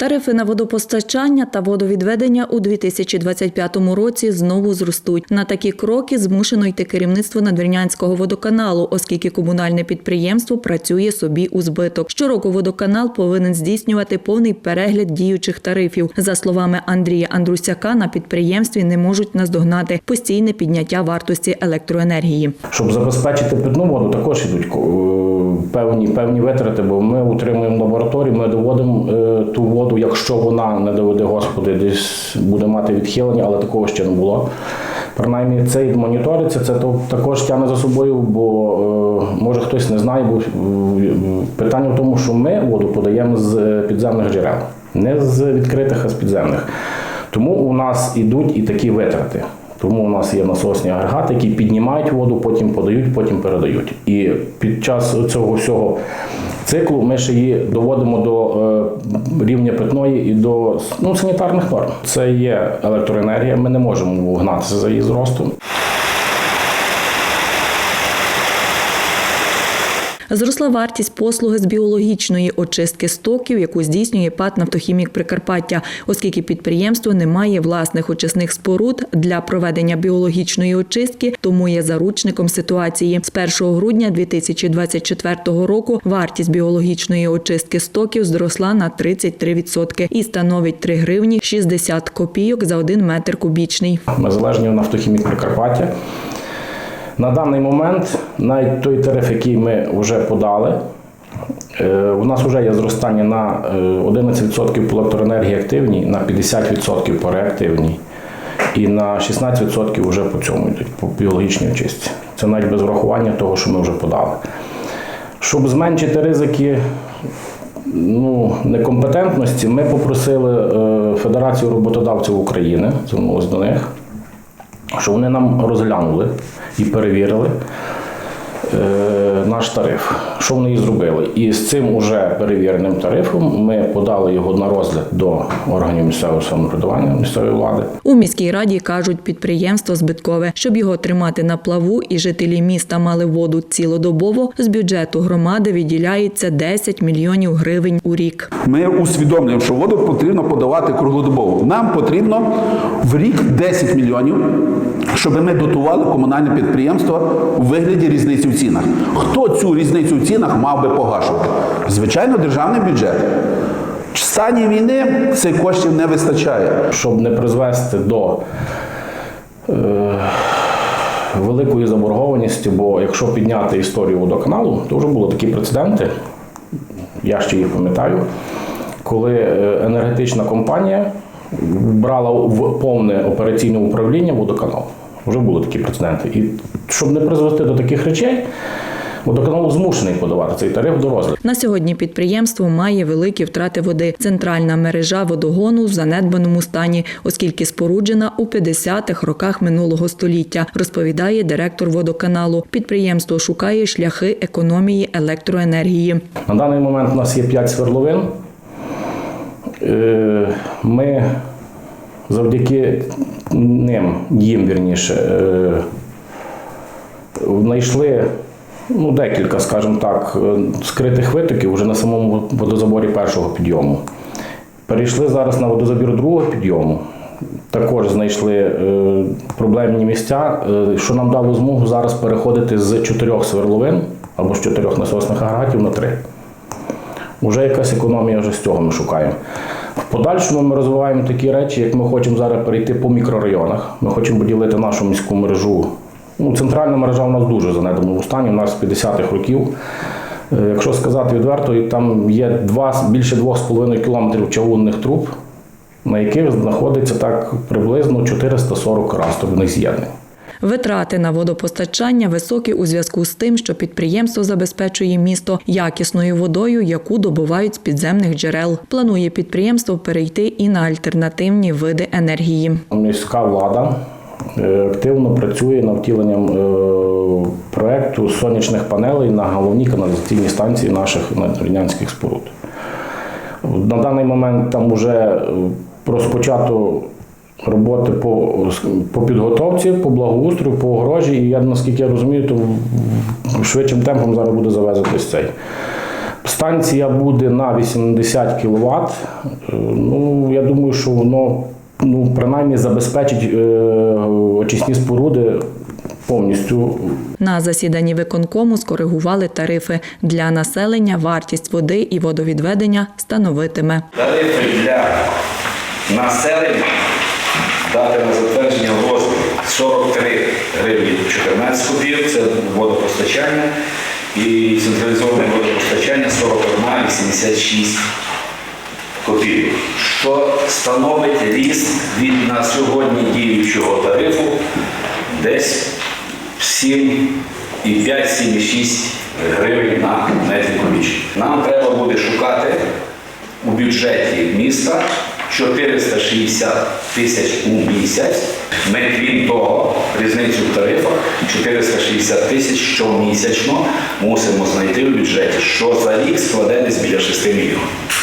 Тарифи на водопостачання та водовідведення у 2025 році знову зростуть. На такі кроки змушено йти керівництво Надвірнянського водоканалу, оскільки комунальне підприємство працює собі у збиток. Щороку водоканал повинен здійснювати повний перегляд діючих тарифів. За словами Андрія Андрусяка, на підприємстві не можуть наздогнати постійне підняття вартості електроенергії. Щоб забезпечити питну воду, також йдуть е, певні, певні витрати, бо ми утримуємо лабораторію, ми доводимо е, ту воду, якщо вона не доведе Господи, десь буде мати відхилення, але такого ще не було. Принаймні, це моніториться, це також тягне за собою, бо е, може хтось не знає, бо е, питання в тому, що ми воду подаємо з підземних джерел, не з відкритих, а з підземних. Тому у нас ідуть і такі витрати. Тому у нас є насосні агрегати, які піднімають воду, потім подають, потім передають. І під час цього всього циклу ми ще її доводимо до е, рівня питної і до ну, санітарних норм. Це є електроенергія, ми не можемо гнатися за її зростом. Зросла вартість послуги з біологічної очистки стоків, яку здійснює ПАТ «Нафтохімік Прикарпаття, оскільки підприємство не має власних очисних споруд для проведення біологічної очистки, тому є заручником ситуації. З 1 грудня 2024 року вартість біологічної очистки стоків зросла на 33% і становить 3 гривні 60 копійок за 1 метр кубічний. Ми залежні від нафтохімік Прикарпаття. На даний момент навіть той тариф, який ми вже подали, е, у нас вже є зростання на е, 11% по електроенергії активній, на 50% по реактивній і на 16% вже по цьому йдуть, по біологічній очистці. Це навіть без врахування того, що ми вже подали. Щоб зменшити ризики ну, некомпетентності, ми попросили е, Федерацію роботодавців України, звернулися до них, що вони нам розглянули і перевірили е, наш тариф. Що вони і зробили? І з цим уже перевіреним тарифом ми подали його на розгляд до органів місцевого самоврядування, місцевої влади. У міській раді кажуть, підприємство збиткове. Щоб його тримати на плаву і жителі міста мали воду цілодобово, з бюджету громади виділяється 10 мільйонів гривень у рік. Ми усвідомлюємо, що воду потрібно подавати круглодобово. Нам потрібно в рік 10 мільйонів, щоб ми дотували комунальне підприємство у вигляді різниці в цінах. Хто цю різницю в цінах мав би погашувати? Звичайно, державний бюджет. В стані війни цих коштів не вистачає. щоб не призвести до е, великої заборгованості, бо якщо підняти історію водоканалу, то вже були такі прецеденти, я ще їх пам'ятаю, коли е, енергетична компанія брала в повне операційне управління водоканалу. Вже були такі прецеденти. І щоб не призвести до таких речей, водоканал змушений подавати цей тариф до розгляду. На сьогодні підприємство має великі втрати води. Центральна мережа водогону в занедбаному стані, оскільки споруджена у 50-х роках минулого століття, розповідає директор водоканалу. Підприємство шукає шляхи економії електроенергії. На даний момент у нас є 5 свердловин. Е, Ми завдяки ним, їм вірніше, е, знайшли ну, декілька, скажімо так, е, скритих витоків вже на самому водозаборі першого підйому. Перейшли зараз на водозабір другого підйому. Також знайшли е, проблемні місця, що нам дало змогу зараз переходити з чотирьох сверловин або з чотирьох насосних агрегатів на три. Уже якась економія вже з цього ми шукаємо. В подальшому ми розвиваємо такі речі, як ми хочемо зараз перейти по мікрорайонах. Ми хочемо поділити нашу міську мережу. Ну, центральна мережа у нас дуже занедбаному стані, у нас з 50-х років. Е, Якщо сказати відверто, там є два, більше 2,5 кілометрів чавунних труб, на яких знаходиться так приблизно 440 растовних з'єднань. Витрати на водопостачання високі у зв'язку з тим, що підприємство забезпечує місто якісною водою, яку добувають з підземних джерел. Планує підприємство перейти і на альтернативні види енергії. Міська влада е, активно працює над втіленням е, проекту сонячних панелей на головній каналізаційній станції наших надвірнянських споруд. На даний момент там вже розпочато роботи по, по підготовці, по благоустрою, по огорожі, і я наскільки я розумію, то швидшим темпом зараз буде завезитись цей. Станція буде на 80 кВт. Ну, я думаю, що воно ну, принаймні забезпечить е, очисні споруди повністю На засіданні виконкому скоригували тарифи для населення. Вартість води і водовідведення становитиме. Тарифи для населення дати на затвердження в 43 гривні 14 копійок, це водопостачання, і централізоване водопостачання 41 86 копійок, що становить ріст від на сьогодні діючого тарифу десь 7,5-7,6 гривень на метр кубічний. Нам треба буде шукати у бюджеті міста 460 тисяч у місяць. Ми, крім того, різницю в тарифах 460 тисяч щомісячно мусимо знайти в бюджеті, що за рік складе десь біля 6 мільйонів.